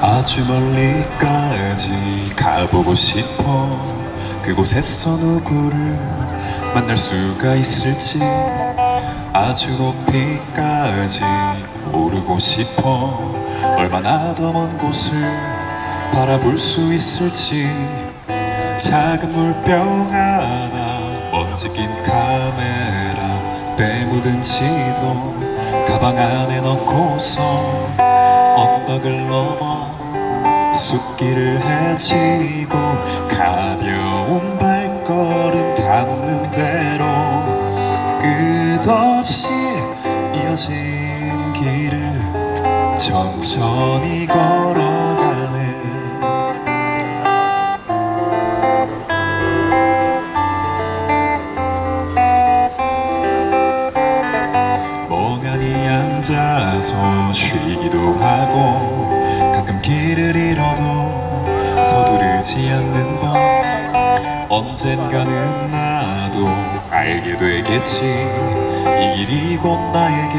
아주 멀리까지 가보고 싶어 그곳에서 누구를 만날 수가 있을지 아주 높이까지 오르고 싶어 얼마나 더 먼 곳을 바라볼 수 있을지 작은 물병 하나 먼지 낀 카메라 때 묻은 지도 가방 안에 넣고서 언덕을 넘어 숲길을 헤치고 가벼운 발걸음 닿는 대로 끝없이 이어진 길을 천천히 걸어가네. 멍하니 앉아서 쉬기도 하고 길을 잃어도 서두르지 않는 법. 언젠가는 나도 알게 되겠지. 이 길이 곧 나에게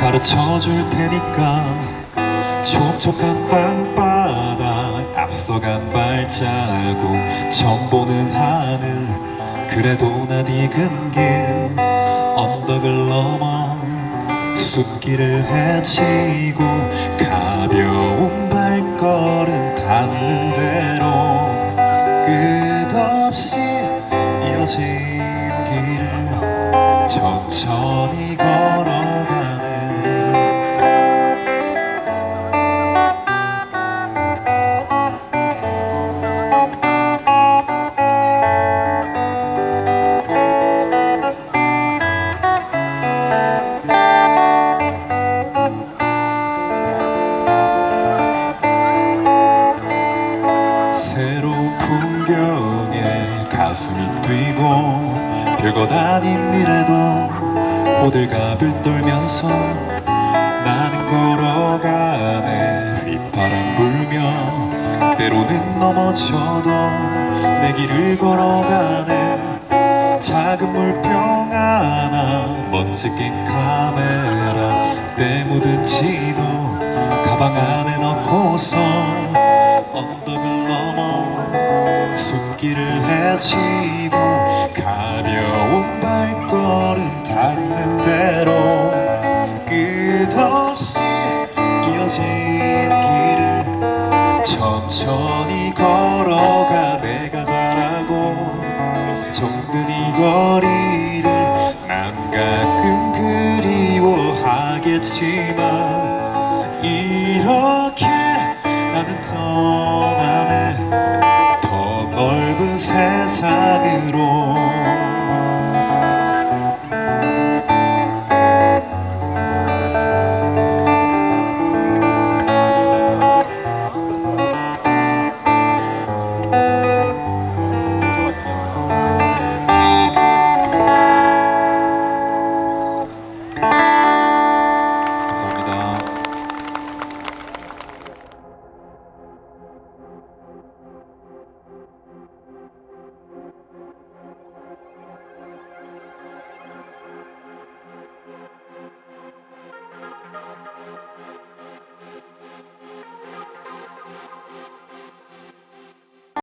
가르쳐 줄 테니까. 촉촉한 땅바닥 앞서간 발자국 처음 보는 하늘. 그래도 난 익은 길 언덕을 넘어 숲길을 헤치고 가 벼운 발걸음 닿는 대로 끝없이 이어진 길을 천천히 걸어가 가슴이 뛰고 별것 아닌 미래도 호들갑을 떨면서 나는 걸어가네. 휘파람 불며 때로는 넘어져도 내 길을 걸어가네. 작은 물병 하나 먼지 낀 카메라 때 묻은 지도 가방 안에 넣고서 언덕을 넘어 숲 길을 헤치고 가벼운 발걸음 닿는 대로 끝없이 이어진 길을 천천히 걸어가 내가 잘하고 정든 이 거리를 난 가끔 그리워하겠지만 이렇게 나는 떠나네 더넓 세상으로.